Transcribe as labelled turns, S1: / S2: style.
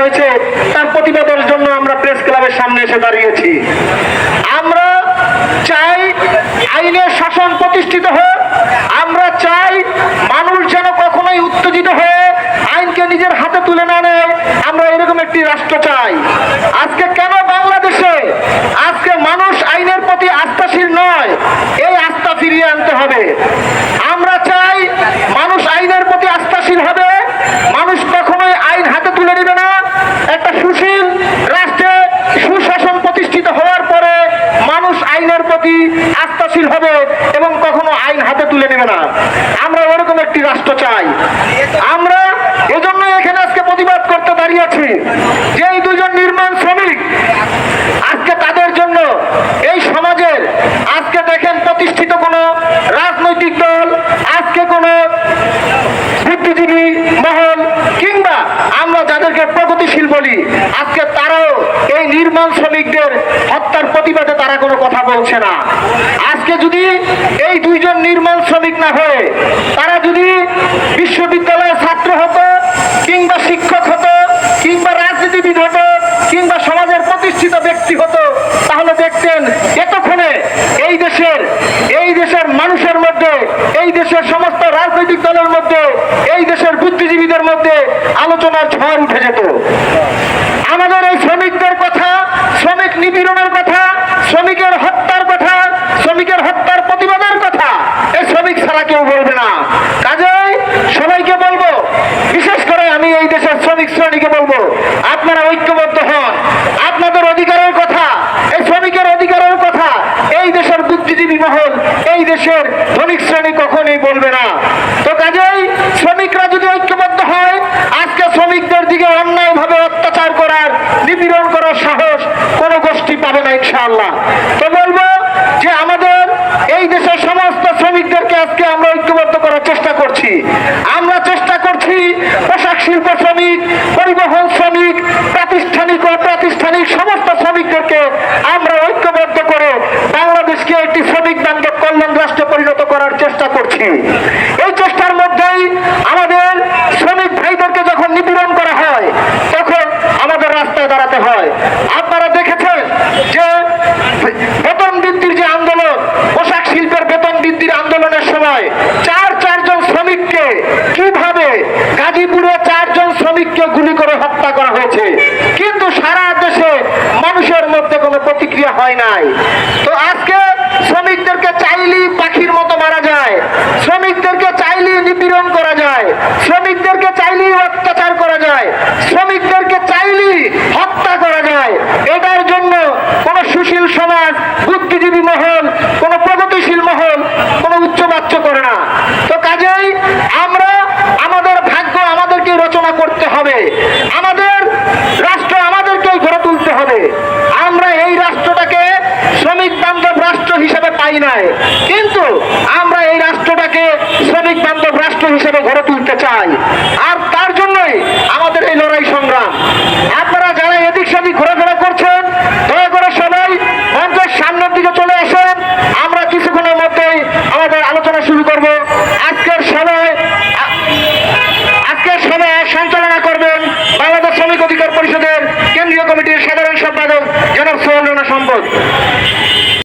S1: হয়েছে, তার প্রতিবাদের জন্য আমরা প্রেস ক্লাবের সামনে এসে দাঁড়িয়েছি। আমরা চাই আইনের শাসন প্রতিষ্ঠিত হোক আইনের প্রতি আস্থাশীল হবে এবং কখনো আইন হাতে তুলে নেবে না। আমরা ওরকম একটি রাষ্ট্র চাই। আমরা এজন্য এখানে আজকে প্রতিবাদ করতে দাঁড়িয়েছি যে এই দুজন নির্মাণ শ্রমিক আজকে তাদের জন্য এই সমাজের আজকে দেখেন প্রতিষ্ঠিত কোনো রাজনৈতিক দল আজকে কোনো বুদ্ধিজীবী মহল কিংবা আমরা যাদেরকে প্রগতিশীল বলি আজকে তারাও নির্মাণ শ্রমিকদের হত্যার প্রতিবাদে তারা কোনো কথা বলছে না। আজকে যদি এই দুইজন নির্মাণ শ্রমিক না হয়ে, তারা যদি বিশ্ববিদ্যালয়ের ছাত্র হতো, কিংবা শিক্ষক হতো, কিংবা রাজনীতিবিদ হতো, কিংবা সমাজের প্রতিষ্ঠিত ব্যক্তি হতো, তাহলে দেখতেন এতক্ষণে এই দেশের এই দেশের মানুষের মধ্যে, এই দেশের সমস্ত রাজনৈতিক দলের মধ্যে, এই দেশের বুদ্ধিজীবীদের মধ্যে আলোচনার ঝড় উঠে যেত আমাদের এই শ্রমিকদের কথা শ্রমিক নিপীড়নের কথা শ্রমিকের হত্যার কথা শ্রমিকের হত্যার প্রতিবাদের কথা এই শ্রমিক ছাড়া কেউ বলবে না কাজেই সবাইকে বলব বিশেষ করে আমি এই দেশের শ্রমিক শ্রেণীকে বলব আপনারা ঐক্যবদ্ধ হন আপনাদের অধিকারের কথা এই শ্রমিকের অধিকারের কথা এই দেশের বুদ্ধিজীবী মহল এই দেশের শ্রমিক শ্রেণি কখনই বলবে না। তো কাজেই শ্রমিকরা যদি ঐক্যবদ্ধ হয়, আজকে শ্রমিকদের দিকে অন্যায়ভাবে অত্যাচার করার, নিপীড়ন করার সাহস কোন গোষ্ঠী পাবে না ইনশাআল্লাহ। তো বলব যে আমাদের এই দেশের সমস্ত শ্রমিকদেরকে আজকে আমরা ঐক্যবদ্ধ করার চেষ্টা করছি। আমরা চেষ্টা করছি পোশাক শিল্প শ্রমিক পরিবহন শ্রমিক প্রাতিষ্ঠানিক ও প্রাতিষ্ঠানিক সমস্ত শ্রমিকদেরকে আমরা ঐক্যবদ্ধ করে বাংলাদেশকে একটি শ্রমিক বান্ধব কল্যাণ রাষ্ট্রে পরিণত করার চেষ্টা করছি এই চেষ্টার মধ্যেই আমাদের শ্রমিক ভাইদেরকে যখন নিপীড়ন করা হয় তখন আমাদের রাস্তায় দাঁড়াতে হয়। আপনারা দেখেছেন যে বেতন বৃদ্ধির যে আন্দোলন, পোশাক শিল্পের বেতন বৃদ্ধির আন্দোলনের সময় চার চারজন শ্রমিককে কীভাবে গাজীপুরে চারজন শ্রমিককে গুলি করে হত্যা করা হয়েছে? কিন্তু সারা দেশে মানুষের মধ্যে কোনো প্রতিক্রিয়া হয় নাই। নাই। কিন্তু আমরা এই রাষ্ট্রটাকে শ্রমিক বান্ধব রাষ্ট্র হিসেবে গড়ে তুলতে চাই। আর তার জন্যই আমাদের এই লড়াই সংগ্রাম। আপনারা যারা এদিক সেদিক ঘোরাফেরা করছেন, দয়া করে সবাই মঞ্চের সামনের দিকে চলে আসেন। আমরা কিছুক্ষণের মধ্যেই আমাদের আলোচনা শুরু করব। আজকের সময় আজকের সময় সঞ্চালনা করবেন বাংলাদেশ শ্রমিক অধিকার পরিষদের কেন্দ্রীয় কমিটির সাধারণ সম্পাদক জনাব সুবর্ণনা সম্পদ।